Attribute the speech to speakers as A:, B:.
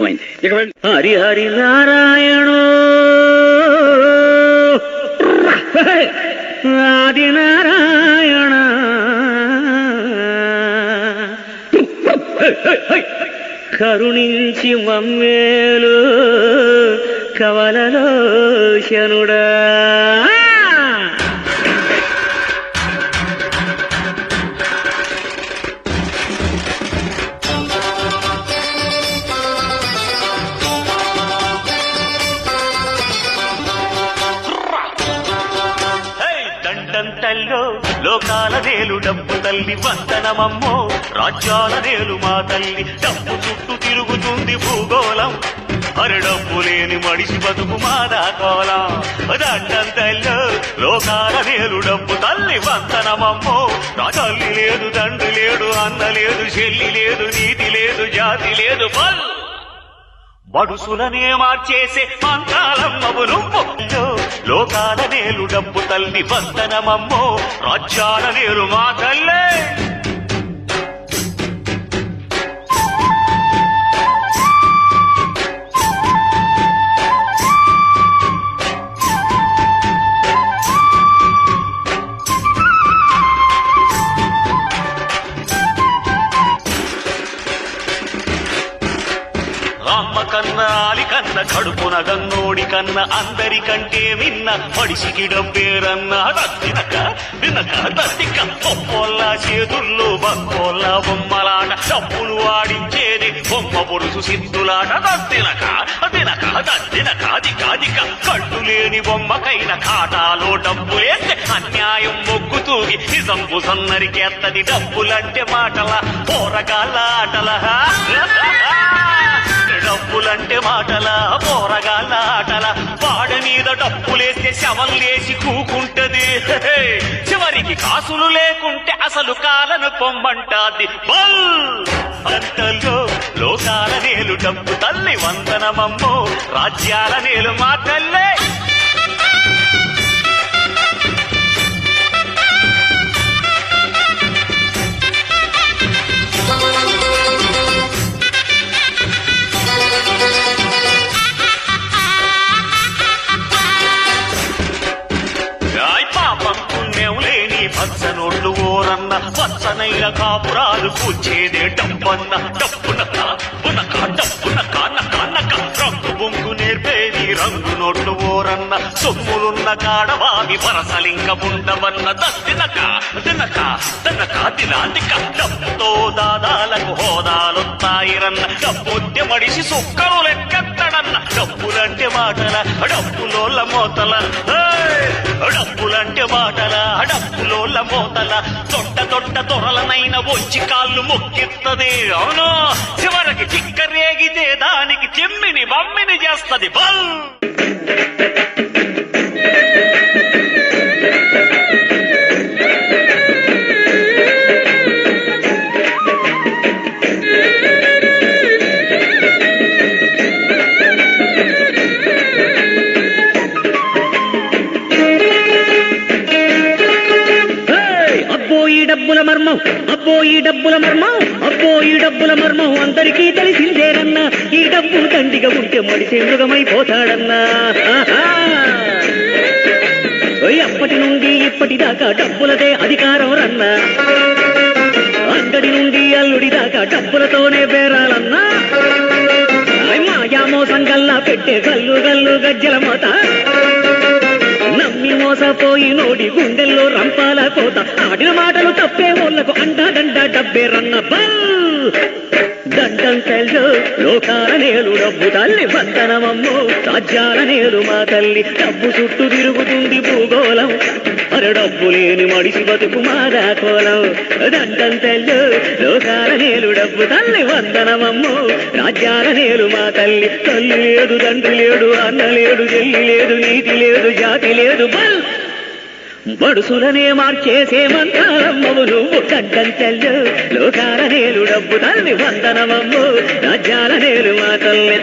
A: ఇక హరి హరి నారాయణ! ఆది నారాయణ! కరుణించి మమ్మేలు కవలలో
B: దండంతల్లో లోకాల నేలు డబ్బు తల్లి వందనమమ్మో. రాజ్యాల నేలు మా తల్లి డబ్బు చుట్టూ తిరుగుతుంది భూగోళం. అరే డబ్బు లేని మడిసి బతుకు మాదా కోలం. దండంతల్లో లోకాల నేలు డబ్బు తల్లి వందనమమ్మో. నా తల్లి లేదు తండ్రి లేడు అన్న లేదు చెల్లి లేదు నీతి లేదు జాతి లేదు బడుసులనే మార్చేసే మంత్రాలమ్మవు నువ్వు. లోకాల నేలు డబ్బు తల్లి వందనమమ్మో. రాజ్యాల నేలు మా తల్లే. కడుపున గన్నోడి కన్న అందరికంటే విన్న మడిసికి డబ్బేరన్న తినక వినక తట్టిక పొప్పొల్ల చేతుల్లో బొల్ల బొమ్మలాట. డబ్బులు ఆడించేది బొమ్మ పొడుసు సిద్ధులాట. తినక తినక తినక దిక దిక. కళ్ళు లేని బొమ్మకైన ఖాతాలో డబ్బులేస్తే అన్యాయం మొగ్గు తూగి నిజం బుసన్నరికేత్తది డబ్బులంటే మాటల పోరగాళ్ళ ఆటల. మాటల పోరగాళ్ళ ఆటల వాడ మీద డప్పులేస్తే శవం లేచి కూకుంటది. చివరికి కాసులు లేకుంటే అసలు కాలను పొమ్మంటాది. బల్! అంతలో లోకాల నేలు డబ్బు తల్లి వందనమమ్మో రాజ్యాల నేలు మా తల్లే పచ్చనైన కాపురాలు కూర్చేదే డబ్బన్న డబ్బునక రంగు నోట్లు ఓరన్న సొమ్ములున్న కాడవామి పరసలింక ఉండవన్న దత్తినక తినక తినక తినాంతిక డబ్బుతో దాదాలకు హోదాలొత్తాయిరన్న డబ్బొద్దె మడిసి సుక్కలు లెక్కెత్తడన్న. డబ్బులంటే మాటల డబ్బులోళ్ళ మోతల. డబ్బులంటే మాటల డబ్బులోళ్ళ మోతల. తొట్ట తొట్ట తొరలనైన వచ్చి కాళ్ళు మొక్కిత్తది. అవును చివరికి చిక్కరేగితే దానికి చెమ్మి మమ్మిని చేస్తది బల్.
A: ఈ డబ్బుల మర్మం? అబ్బో ఈ డబ్బుల మర్మం అందరికీ తెలిసిందేనన్నా. ఈ డబ్బు దండిగా ఉంటే మడిసే మృగమైపోతాడన్నా. అప్పటి నుండి ఇప్పటిదాకా డబ్బులదే అధికారం రన్నా. అంగడి నుండి అల్లుడి దాకా డబ్బులతోనే బేరాలన్నా. మాయామో సంగల్లా గల్లా పెట్టే గల్లు గల్లు గజ్జల మోత. నమ్మి మోసపోయి నోడి గుండెల్లో రంపాల కోత. ఆడిన మాటలు తప్పే వాళ్ళకు అండా దండ డబ్బే రన్న బల్. దండం తెల్లు లోకాల నేలు డబ్బు తల్లి వందనమమ్ము రాజ్యాల నేలు మా తల్లి డబ్బు చుట్టూ తిరుగుతుంది భూగోళం. మరి డబ్బు లేని మడిసి బతుకు మాదా కోలం. దండం తెల్లు లోకాల నేలు డబ్బు తల్లి వందనమమ్మో. రాజ్యాల నేలు మా తల్లి తల్లి లేదు తండ్రి లేడు అన్న లేడు చెల్లి లేదు నీతి లేదు జాతి లేదు బల్ బడుసులనే మార్చేసే మంత్రాలమ్మవు నువ్వు గడ్డంచెల్లు లోకాల నేలు డబ్బు తల్లి వందనమమ్ము రాజ్యాల నేలు మా తల్లి